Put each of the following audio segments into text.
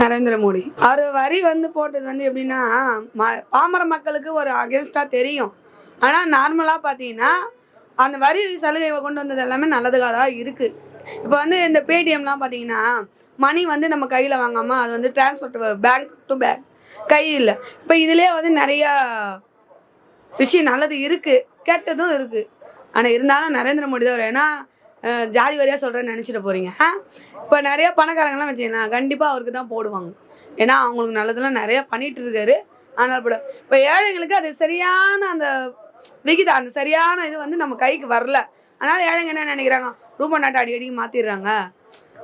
நரேந்திர மோடி. அவர் வரி வந்து போட்டது வந்து எப்படின்னா பாமர மக்களுக்கு ஒரு அகேன்ஸ்டா தெரியும். ஆனா நார்மலா பாத்தீங்கன்னா அந்த வரி சலுகை கொண்டு வந்தது எல்லாமே நல்லதுக்காக தான் இருக்கு. இப்போ வந்து இந்த பேடிஎம்லாம் பாத்தீங்கன்னா மணி வந்து நம்ம கையில வாங்காம அது வந்து டிரான்ஸ்போர்ட் பேங்க் டு பேங்க் கையில் இப்போ இதுலயே வந்து நிறைய விஷயம் நல்லது இருக்கு. கெட்டதும் இருக்கு. ஆனா இருந்தாலும் நரேந்திர மோடி தான் வரும். ஏன்னா ஜாதி வரியாக சொல்கிறேன்னு நினச்சிட்டு போகிறீங்க இப்போ நிறையா பணக்காரங்களாம் வச்சுக்கோங்க கண்டிப்பாக அவருக்கு தான் போடுவாங்க. ஏன்னா அவங்களுக்கு நல்லதெல்லாம் நிறையா பண்ணிட்டு இருக்காரு. ஆனால் போட இப்போ ஏழைங்களுக்கு அது சரியான அந்த விகிதம் அந்த சரியான இது வந்து நம்ம கைக்கு வரல. அதனால் ஏழைங்க என்ன நினைக்கிறாங்க? ரூபா நாட்டை அடி அடிக்கு மாற்றிடுறாங்க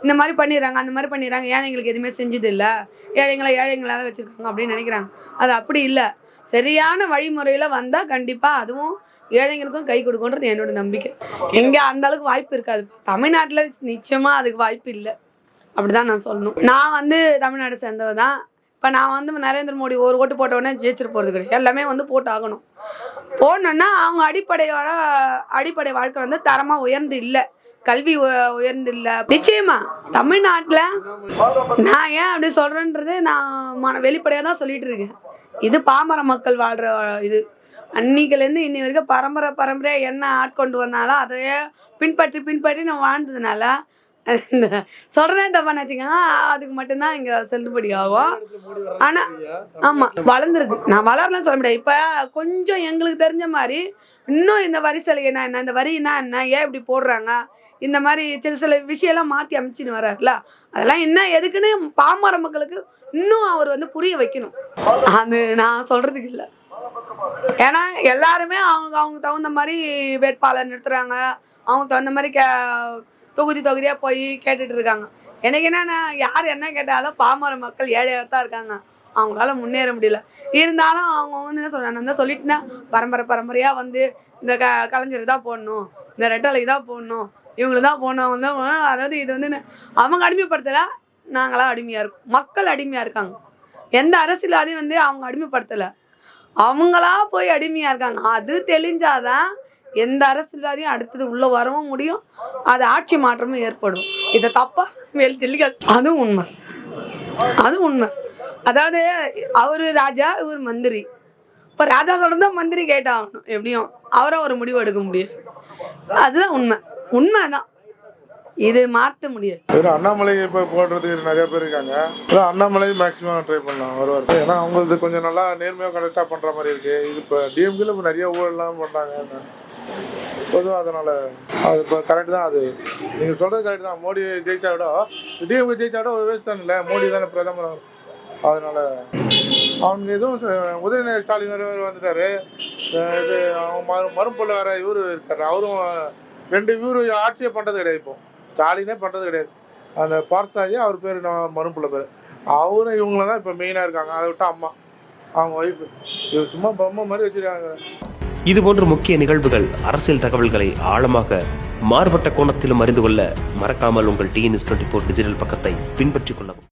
இந்த மாதிரி பண்ணிடுறாங்க அந்த மாதிரி பண்ணிடுறாங்க. ஏழைங்களுக்கு எதுவுமே செஞ்சது இல்லை? ஏழைங்களை ஏழைங்களால வச்சுருக்காங்க அப்படின்னு நினைக்கிறாங்க. அது அப்படி இல்லை. சரியான வழிமுறையில் வந்தால் கண்டிப்பாக அதுவும் ஏழைங்களுக்கும் கை கொடுக்கும்ன்றது என்னோட நம்பிக்கை. எங்கே அந்த அளவுக்கு வாய்ப்பு இருக்காது. தமிழ்நாட்டில் நிச்சயமாக அதுக்கு வாய்ப்பு இல்லை. அப்படிதான் நான் சொல்லணும். நான் வந்து தமிழ்நாடு சேர்ந்தவ தான் இப்போ நான் வந்து நரேந்திர மோடி ஒரு ஓட்டு போட்ட உடனே ஜெயிச்சிட்டு போகிறது கிடையாது. எல்லாமே வந்து போட்டு ஆகணும் போடணுன்னா அவங்க அடிப்படையோட அடிப்படை வாழ்க்கை வந்து தரமாக உயர்ந்து இல்லை. கல்வி உ- உயர்ந்து இல்லை. நிச்சயமா தமிழ்நாட்டில் நான் ஏன் அப்படி சொல்கிறேன்றது நான் மன வெளிப்படையாக தான் சொல்லிட்டு இருக்கேன். இது பாமர மக்கள் வாழ்கிற இது அன்னைக்குலேருந்து இன்னி வரைக்கும் பரம்பரை பரம்பரையாக என்ன ஆட்கொண்டு வந்தாலும் அதையே பின்பற்றி பின்பற்றி நான் வாழ்ந்ததுனால சொல்றேன் தப்பா வச்சுக்கோங்க. அதுக்கு மட்டும்தான் இங்கே செல்லுபடி ஆகும். ஆனா ஆமா வளர்ந்துருக்கு. நான் வளரலன்னு சொல்ல முடியாது. இப்ப கொஞ்சம் எங்களுக்கு தெரிஞ்ச மாதிரி இன்னும் இந்த வரி சலுகைனா என்ன இந்த வரினா என்ன ஏன் இப்படி போடுறாங்க? இந்த மாதிரி சில சில விஷயம்லாம் மாத்தி அமைச்சுன்னு வர்றாருல அதெல்லாம் என்ன எதுக்குன்னு பாமர மக்களுக்கு இன்னும் அவர் வந்து புரிய வைக்கணும். அது நான் சொல்றதுக்கு இல்லை. ஏன்னா எல்லாருமே அவங்க அவங்க தகுந்த மாதிரி வேட்பாளர் நிறுத்துறாங்க. அவங்க தகுந்த மாதிரி கே தொகுதி தொகுதியாக போய் கேட்டுட்டு இருக்காங்க. எனக்கு என்னென்ன யார் என்ன கேட்டாலும் பாமர மக்கள் ஏழையாக தான் இருக்காங்க. அவங்களால முன்னேற முடியல. இருந்தாலும் அவங்க வந்து என்ன சொல்கிறாங்க நான் தான் சொல்லிட்டுனா பரம்பரை பரம்பரையாக வந்து இந்த க கலைஞர் தான் போடணும். இந்த ரெட்டலைக்கு தான் போடணும். இவங்களுக்கு தான் போடணும். அவங்க தான் அதாவது இது வந்து அவங்க அடிமைப்படுத்தலை நாங்களாம் அடிமையாக இருக்கோம். மக்கள் அடிமையாக இருக்காங்க. எந்த அரசியல்வாதியும் வந்து அவங்க அடிமைப்படுத்தலை. அவங்களா போய் அடிமையாக இருக்காங்க. அது தெளிஞ்சாதான் எந்த அரசியல்வாதியும் அடுத்தது உள்ள வரவும் முடியும். அது ஆட்சி மாற்றமும் ஏற்படும். இதை தப்பா மேல் தெளிக்க அதுவும் உண்மை. அதுவும் உண்மை. அதாவது அவரு ராஜா இவர் மந்திரி. இப்போ ராஜா சொல்றது மந்திரி கேட்டாகணும். எப்படியும் அவரை ஒரு முடிவு எடுக்க முடியும். அதுதான் உண்மை. உண்மைதான். இது மாற்ற முடியாது. வெறும் அண்ணாமலை இப்போ போடுறதுக்கு நிறைய பேர் இருக்காங்க. அதான் அண்ணாமலை மேக்ஸிமம் ட்ரை பண்ணலாம் வருவார். ஏன்னா அவங்களுக்கு கொஞ்சம் நல்லா நேர்மையாக கரெக்டாக பண்ணுற மாதிரி இருக்கு. இது இப்போ டிஎம்கேல இப்போ நிறைய ஊழல்லாம் பண்ணுறாங்க பொதுவாக அதனால அது இப்போ கரெக்ட் தான் அது. நீங்கள் சொல்கிறது கரெக்ட் தான். மோடி ஜெயிச்சா விட டிஎம்கே ஜெயிச்சா விட வேஸ்ட் தான் இல்லை. மோடி தானே பிரதமர். அதனால அவங்க எதுவும் உதயநிதி ஸ்டாலின் வேறு வந்துட்டாரு. இது அவங்க மறு மறுப்புள்ள வேற இவரு இருக்காரு. அவரும் ரெண்டு இவரு ஆட்சியை பண்ணுறது கிடையாது இப்போ. ஸ்டாலினே பண்ணுறது கிடையாது. அந்த பார்த்தசாரி அவர் பேர் நான் மறுப்புள்ள பேர். அவரும் இவங்கள தான் இப்போ மெயினாக இருக்காங்க. அதை விட்டு அம்மா. அவங்க ஒய்ஃபு இவர் சும்மா பொம்மை மாதிரி வச்சுருக்காங்க. இது போன்ற முக்கிய நிகழ்வுகள் அரசியல் தகவல்களை ஆழமாக மாறுபட்ட கோணத்திலும் அறிந்து கொள்ள மறக்காமல் உங்கள் டிஎன்எஸ் டுவெண்ட்டி ஃபோர் டிஜிட்டல் பக்கத்தை பின்பற்றிக் கொள்ளவும்.